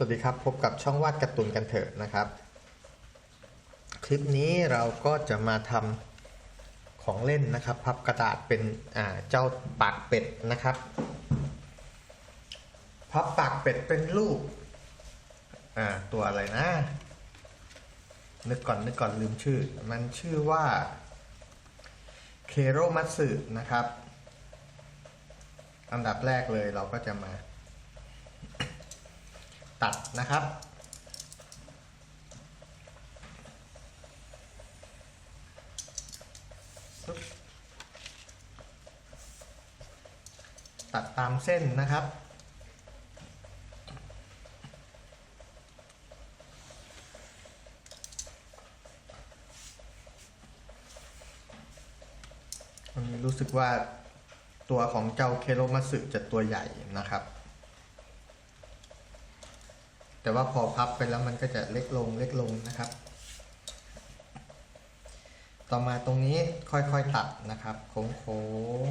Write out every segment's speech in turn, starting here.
สวัสดีครับ พบกับช่องวาดการ์ตูนกันเถอะนะครับ คลิปนี้เราก็จะมาทำของเล่นนะครับ พับกระดาษเป็นเจ้าปากเป็ดนะครับ พับปากเป็ดเป็นรูปตัวอะไรนะ นึกก่อนนึกก่อนลืมชื่อ มันชื่อว่าเคโรมัตสึนะครับ อันดับแรกเลยเราก็จะมา ตัดนะครับ ตัดตามเส้นนะครับรู้สึกว่าตัวของเจ้าเคโรมัตสึจะตัวใหญ่นะครับ แต่ว่าพอพับไปแล้วมันก็จะเล็กลงเล็กลงนะครับ ต่อมาตรงนี้ค่อยๆตัดนะครับ โค้ง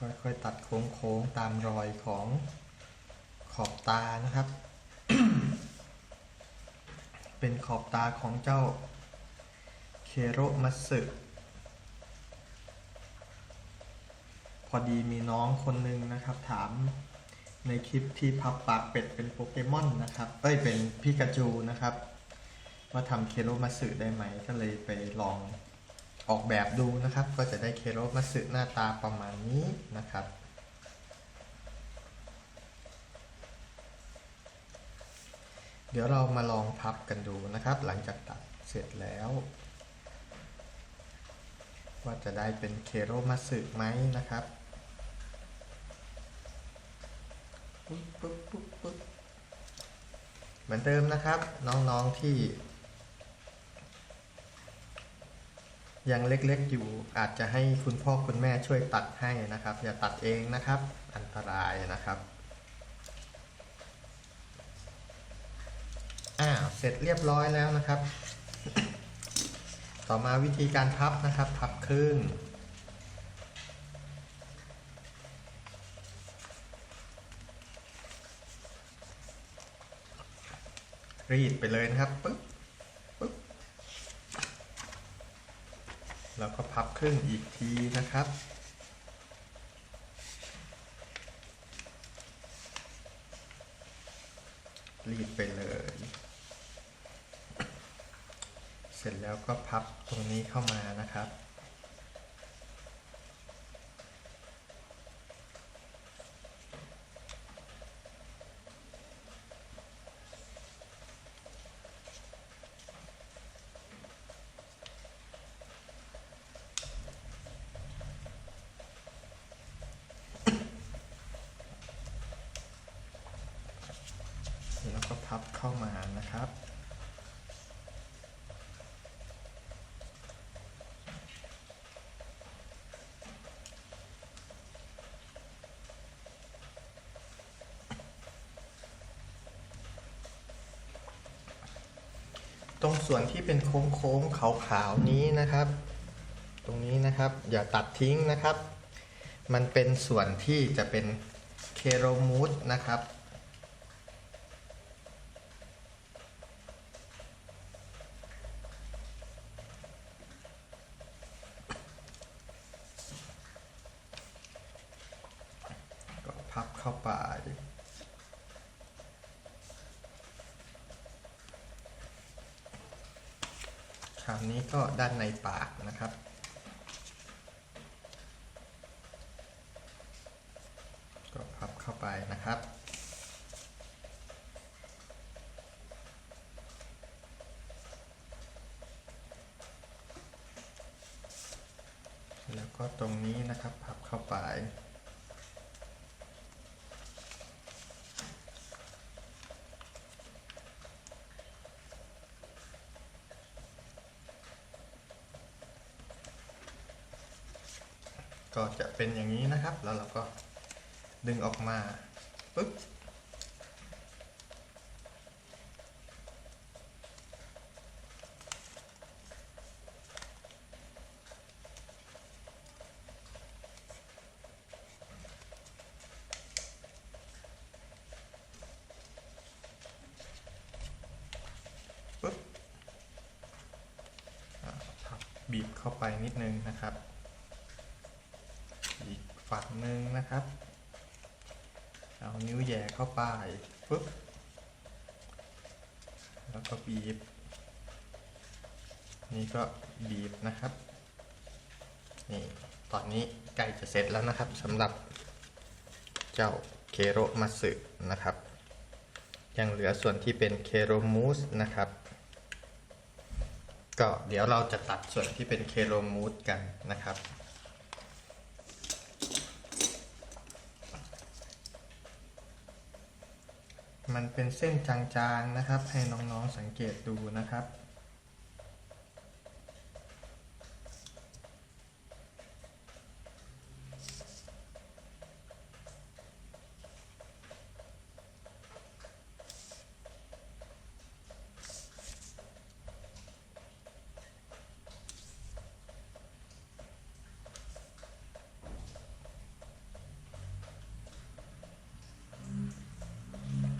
ๆค่อยๆตัดโค้งๆตามรอยของขอบตานะครับ เป็นขอบตาของเจ้าเคโรมัสึ อดีมีน้องคนหนึ่งนะครับ ถามในคลิปที่พับปากเป็ดเป็นโปเกมอนนะครับเอ้ยเป็นพิกาจูนะครับ ว่าทำเคโรมัตสึได้ไหมก็เลยไปลองออกแบบดูนะครับ ก็จะได้เคโรมัตสึหน้าตาประมาณนี้นะครับเดี๋ยวเรามาลองพับกันดูนะครับ หลังจากตัดเสร็จแล้ว ว่าจะได้เป็นเคโรมัตสึไหมนะครับ ปึ๊บปึ๊บปึ๊บปึ๊บเหมือนเดิมนะครับ น้องๆที่ ยังเล็กๆอยู่อาจจะให้คุณพ่อคุณแม่ช่วยตัดให้นะครับ อย่าตัดเองนะครับ อันตรายนะครับอ้าเสร็จเรียบร้อยแล้วนะครับ ต่อมาวิธีการพับนะครับ พับครึ่ง รีดไปเลยนะครับปึ๊บปึ๊บแล้วก็พับครึ่งอีกทีนะครับรีดไปเลย เสร็จแล้วก็พับตรงนี้เข้ามานะครับับเข้ามานะครับ ตรงส่วนที่เป็นโค้งๆขาวๆนี้นะครับ ตรงนี้นะครับอย่าตัดทิ้งนะครับ มันเป็นส่วนที่จะเป็นเคโรมูสนะครับ ก็พับเข้าไป คราวนี้ ก็ด้านในปากนะครับ ก็พับเข้าไปนะครับแล้วก็ตรงนี้นะครับพับเข้าไป ก็จะเป็นอย่างนี้นะครับ แล้วเราก็ดึงออกมาปึ๊บปึ๊บบีบเข้าไปนิดนึงนะครับ หนึ่งนะครับ เอานิ้วแย่เข้าไปปุ๊บ แล้วก็บีบ นี่ก็บีบนะครับ นี่ตอนนี้ใกล้จะเสร็จแล้วนะครับสำหรับเจ้าเคโรมัสึนะครับ ยังเหลือส่วนที่เป็นเคโรมูสนะครับ ก็เดี๋ยวเราจะตัดส่วนที่เป็นเคโรมูสกันนะครับ มันเป็นเส้นจางๆนะครับ ให้น้องๆสังเกตดูนะครับ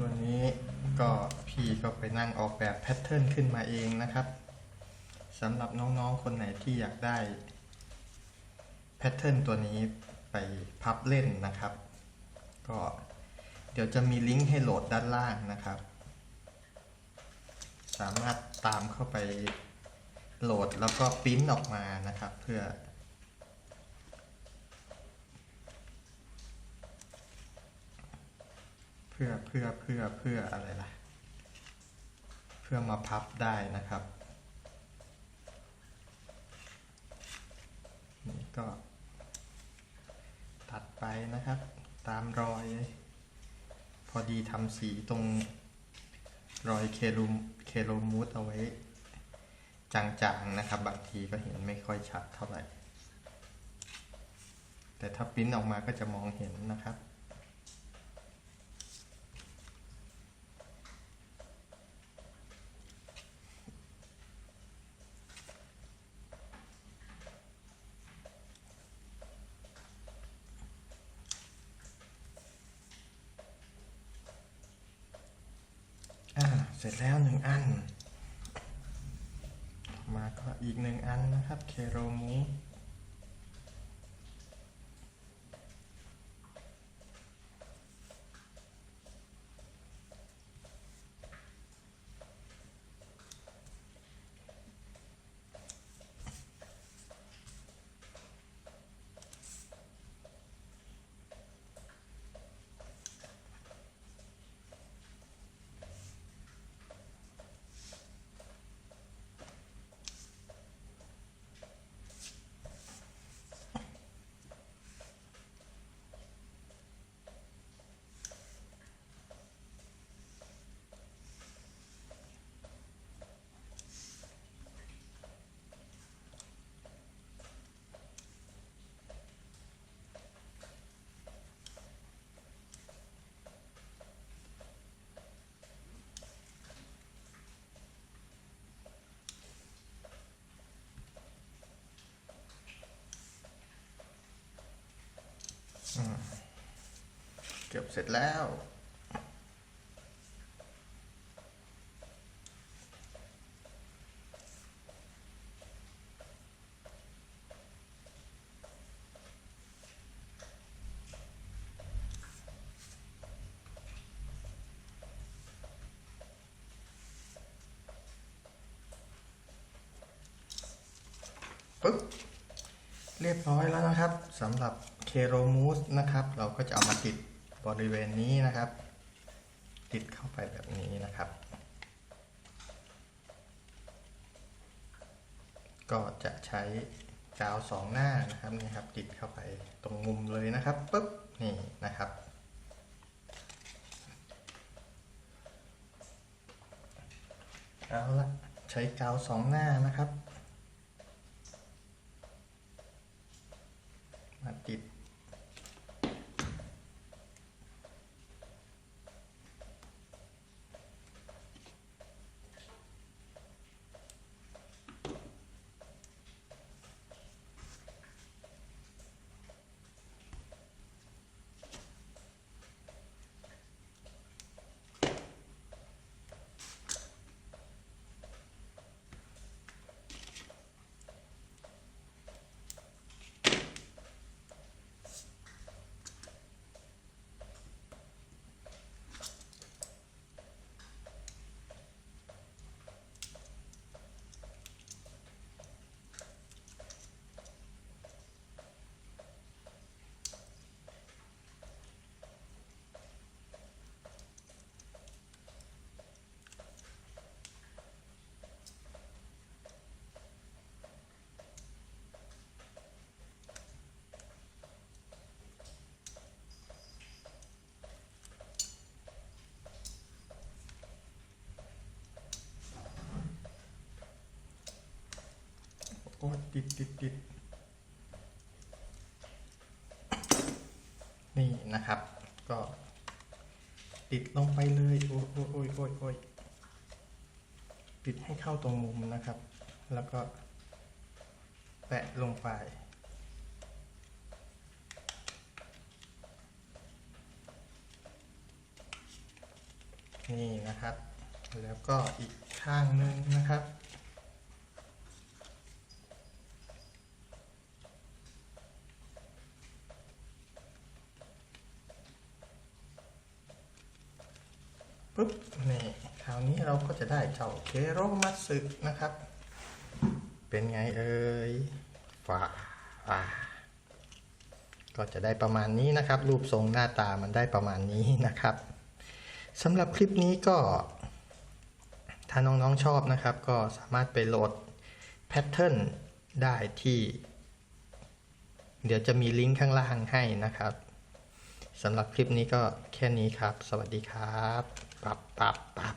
ตัวนี้ก็พี่ ก็ไปนั่งออกแบบแพทเทิร์นขึ้นมาเองนะครับสำหรับน้องๆ คนไหนที่อยากได้แพทเทิร์นตัวนี้ไปพับเล่นนะครับ ก็เดี๋ยวจะมีลิงก์ให้โหลดด้านล่างนะครับ สามารถตามเข้าไปโหลดแล้วก็ปริ้นออกมานะครับ เพื่อ เพื่อเพื่อเพื่อเพื่ออะไรล่ะ เพื่อมาพับได้นะครับ นี่ก็ ตัดไปนะครับ ตามรอย พอดีทำสีตรงรอยเคลูเคโลมูสเอาไว้จางๆนะครับ บางทีก็เห็นไม่ค่อยชัดเท่าไหร่ แต่ถ้าปิ้นออกมาก็จะมองเห็นนะครับ อ่า เสร็จ แล้วหนึ่งอัน มาก็อีกหนึ่งอันนะครับ เคโรมู เกือบเสร็จแล้ว ปึ๊บ เรียบร้อยแล้วนะครับสำหรับ โรมูสนะครับ เราก็จะเอามาติดบริเวณนี้นะครับ ติดเข้าไปแบบนี้นะครับ ก็จะใช้กาวสองหน้านะครับนี่ครับติดเข้าไปตรงมุมเลยนะครับปึ๊บนี่นะครับ เอาละใช้กาวสองหน้านะครับ อ้ติดติดติดนี่นะครับ ก็ติดลงไปเลยโอ้ยโอ้ยโอ้ยโอ้ยโอ้ยติดให้เข้าตรงมุมนะครับ แล้วก็แปะลงไป นี่นะครับ แล้วก็อีกข้างหนึ่งนะครับ ปุ๊บนี่คราวนี้เราก็จะได้เจ้าเคโรมัตสึนะครับ เป็นไงเอ่ยฝาอ่าก็จะได้ประมาณนี้นะครับ รูปทรงหน้าตามันได้ประมาณนี้นะครับสำหรับคลิปนี้ก็ ถ้าน้องๆชอบนะครับ ก็สามารถไปโหลดแพทเทิร์นได้ที่ เดี๋ยวจะมีลิงก์ข้างล่างให้นะครับสำหรับคลิปนี้ก็แค่นี้ครับ สวัสดีครับ ปับปับปับ